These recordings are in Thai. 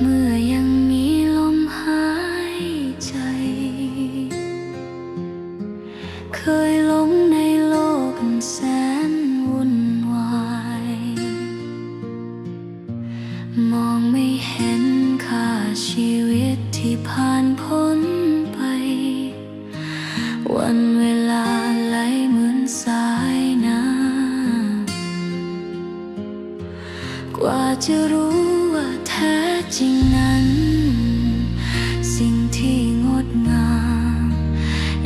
เมื่อยังมีลมหายใจ เคยหลงในโลกแสนวุ่นวาย มองไม่เห็นค่าชีวิตที่ผ่านพ้นไป วันเวลาไหลเหมือนสายน้ำกว่าจะรู้ ท้จริงนั้น สิ่งที่งดงาม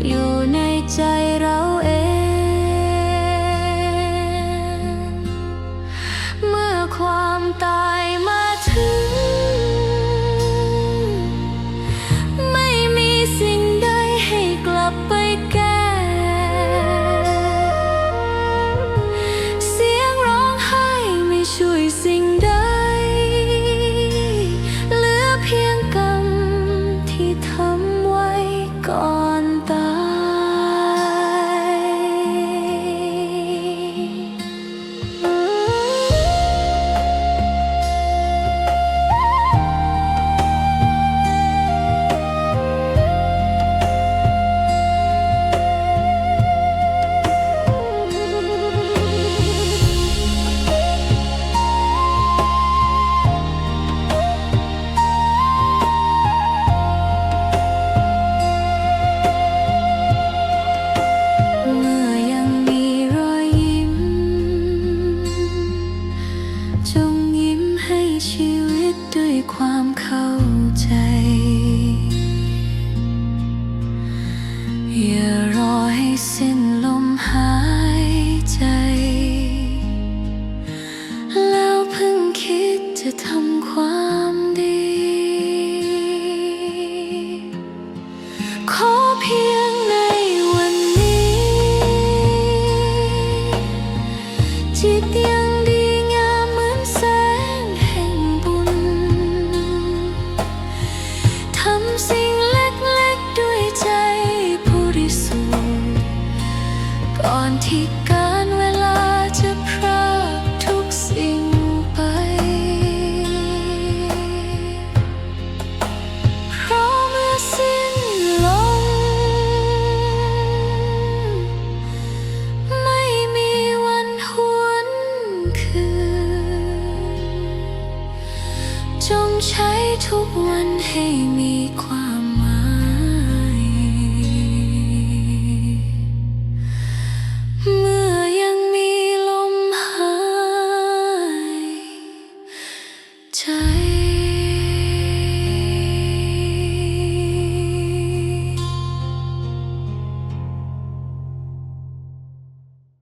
อยู่ในใจเรา ความเข้าใจ อย่ารอให้สิ้นลมหายใจ แล้วเพิ่งคิดจะทำความดี ขอเพียงในวันนี้ จิตยังดีง สิ่งเล็กๆด้วยใจบริสุทธิ์ก่อนที่การเวลาจะพรากทุกสิ่งไป เพราะเมื่อสิ้นลมไม่มีวันหวนคืน จงใช้ทุกวันให้มีความ